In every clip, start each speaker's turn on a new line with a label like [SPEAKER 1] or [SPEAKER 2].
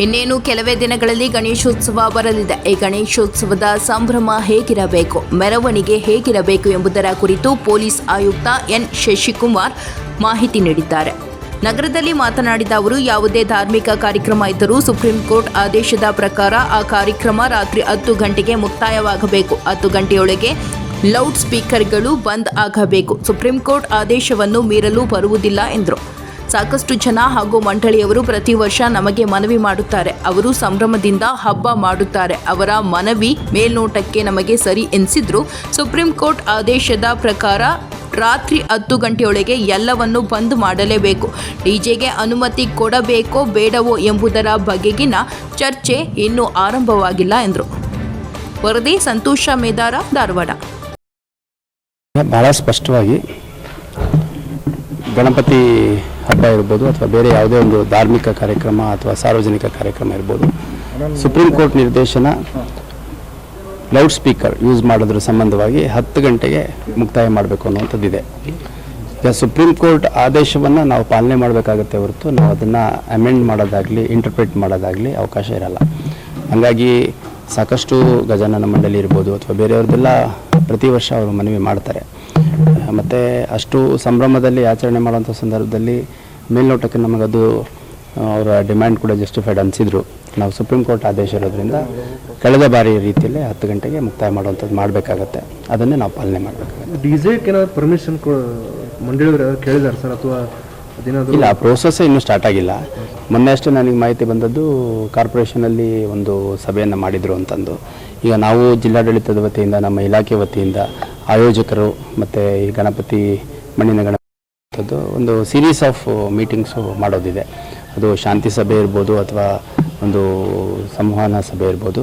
[SPEAKER 1] ಇನ್ನೇನು ಕೆಲವೇ ದಿನಗಳಲ್ಲಿ ಗಣೇಶೋತ್ಸವ ಬರಲಿದೆ. ಈ ಗಣೇಶೋತ್ಸವದ ಸಂಭ್ರಮ ಹೇಗಿರಬೇಕು? ಮೆರವಣಿಗೆ ಹೇಗಿರಬೇಕು ಎಂಬುದರ ಕುರಿತು ಪೊಲೀಸ್ ಆಯುಕ್ತ ಎನ್. ಶಶಿಕುಮಾರ್ ಮಾಹಿತಿ ನೀಡಿದ್ದಾರೆ. ನಗರದಲ್ಲಿ ಮಾತನಾಡಿದ ಅವರು, ಯಾವುದೇ ಧಾರ್ಮಿಕ ಕಾರ್ಯಕ್ರಮ ಇದ್ದರೂ ಸುಪ್ರೀಂ ಕೋರ್ಟ್ ಆದೇಶದ ಪ್ರಕಾರ ಆ ಕಾರ್ಯಕ್ರಮ ರಾತ್ರಿ ಹತ್ತು ಗಂಟೆಗೆ ಮುಕ್ತಾಯವಾಗಬೇಕು. ಹತ್ತು ಗಂಟೆಯೊಳಗೆ ಲೌಡ್ ಸ್ಪೀಕರ್ಗಳು ಬಂದ್ ಆಗಬೇಕು. ಸುಪ್ರೀಂ ಕೋರ್ಟ್ ಆದೇಶವನ್ನು ಮೀರಲು ಬರುವುದಿಲ್ಲ ಎಂದರು. ಸಾಕಷ್ಟು ಜನ ಹಾಗೂ ಮಂಡಳಿಯವರು ಪ್ರತಿ ವರ್ಷ ನಮಗೆ ಮನವಿ ಮಾಡುತ್ತಾರೆ. ಅವರು ಸಂಭ್ರಮದಿಂದ ಹಬ್ಬ ಮಾಡುತ್ತಾರೆ. ಅವರ ಮನವಿ ಮೇಲ್ನೋಟಕ್ಕೆ ನಮಗೆ ಸರಿ ಎನಿಸಿದ್ರು. ಸುಪ್ರೀಂ ಕೋರ್ಟ್ ಆದೇಶದ ಪ್ರಕಾರ ರಾತ್ರಿ ಹತ್ತು ಗಂಟೆಯೊಳಗೆ ಎಲ್ಲವನ್ನು ಬಂದ್ ಮಾಡಲೇಬೇಕು. ಡಿಜೆಗೆ ಅನುಮತಿ ಕೊಡಬೇಕೋ ಬೇಡವೋ ಎಂಬುದರ ಬಗೆಗಿನ ಚರ್ಚೆ ಇನ್ನೂ ಆರಂಭವಾಗಿಲ್ಲ ಎಂದರು. ವರದಿ ಸಂತೋಷ ಮೇದಾರ, ಧಾರವಾಡ.
[SPEAKER 2] ಬಹಳ ಸ್ಪಷ್ಟವಾಗಿ ಗಣಪತಿ ಹಬ್ಬ ಇರ್ಬೋದು ಅಥವಾ ಬೇರೆ ಯಾವುದೇ ಒಂದು ಧಾರ್ಮಿಕ ಕಾರ್ಯಕ್ರಮ ಅಥವಾ ಸಾರ್ವಜನಿಕ ಕಾರ್ಯಕ್ರಮ ಇರ್ಬೋದು. ಸುಪ್ರೀಂ ಕೋರ್ಟ್ ನಿರ್ದೇಶನ ಲೌಡ್ ಸ್ಪೀಕರ್ ಯೂಸ್ ಮಾಡೋದ್ರ ಸಂಬಂಧವಾಗಿ ಹತ್ತು ಗಂಟೆಗೆ ಮುಕ್ತಾಯ ಮಾಡಬೇಕು ಅನ್ನುವಂಥದ್ದಿದೆ ಈಗ ಸುಪ್ರೀಂ ಕೋರ್ಟ್ ಆದೇಶವನ್ನು ನಾವು ಪಾಲನೆ ಮಾಡಬೇಕಾಗತ್ತೆ ಹೊರತು ನಾವು ಅದನ್ನು ಅಮೆಂಡ್ ಮಾಡೋದಾಗಲಿ ಇಂಟರ್ಪ್ರಿಟ್ ಮಾಡೋದಾಗಲಿ ಅವಕಾಶ ಇರಲ್ಲ. ಹಾಗಾಗಿ ಸಾಕಷ್ಟು ಗಜಾನನ ಮಂಡಳಿ ಇರ್ಬೋದು ಅಥವಾ ಬೇರೆಯವ್ರದ್ದೆಲ್ಲ ಪ್ರತಿ ವರ್ಷ ಅವರು ಮನವಿ ಮಾಡ್ತಾರೆ. ಮತ್ತು ಅಷ್ಟು ಸಂಭ್ರಮದಲ್ಲಿ ಆಚರಣೆ ಮಾಡೋಂಥ ಸಂದರ್ಭದಲ್ಲಿ ಮೇಲ್ನೋಟಕ್ಕೆ ನಮಗದು ಅವರ ಡಿಮ್ಯಾಂಡ್ ಕೂಡ ಜಸ್ಟಿಫೈಡ್ ಅನಿಸಿದ್ರು. ನಾವು ಸುಪ್ರೀಂ ಕೋರ್ಟ್ ಆದೇಶ ಇರೋದ್ರಿಂದ ಕಳೆದ ಬಾರಿ ರೀತಿಯಲ್ಲಿ ಹತ್ತು ಗಂಟೆಗೆ ಮುಕ್ತಾಯ ಮಾಡುವಂಥದ್ದು ಮಾಡಬೇಕಾಗತ್ತೆ. ಅದನ್ನೇ ನಾವು ಪಾಲನೆ ಮಾಡಬೇಕಾಗತ್ತೆ.
[SPEAKER 3] ಡಿಜೆಗೆ ಪರ್ಮಿಷನ್ ಕೇಳಿದಾರೆ ಸರ್? ಅಥವಾ
[SPEAKER 2] ಇಲ್ಲ ಪ್ರೋಸೆಸ್ ಇನ್ನೂ ಸ್ಟಾರ್ಟ್ ಆಗಿಲ್ಲ. ಮೊನ್ನೆ ಅಷ್ಟೇ ನನಗೆ ಮಾಹಿತಿ ಬಂದದ್ದು ಕಾರ್ಪೊರೇಷನಲ್ಲಿ ಒಂದು ಸಭೆಯನ್ನು ಮಾಡಿದರು ಅಂತಂದು. ಈಗ ನಾವು ಜಿಲ್ಲಾಡಳಿತದ ವತಿಯಿಂದ, ನಮ್ಮ ಇಲಾಖೆ ವತಿಯಿಂದ ಆಯೋಜಕರು ಮತ್ತು ಈ ಗಣಪತಿ ಮಣ್ಣಿನ ಗಣಪತಿ ಒಂದು ಸೀರೀಸ್ ಆಫ್ ಮೀಟಿಂಗ್ಸು ಮಾಡೋದಿದೆ. ಅದು ಶಾಂತಿ ಸಭೆ ಇರ್ಬೋದು ಅಥವಾ ಒಂದು ಸಂವಹನ ಸಭೆ ಇರ್ಬೋದು.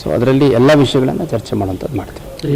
[SPEAKER 2] ಸೊ ಅದರಲ್ಲಿ ಎಲ್ಲ ವಿಷಯಗಳನ್ನು ಚರ್ಚೆ ಮಾಡುವಂಥದ್ದು ಮಾಡ್ತೀವಿ.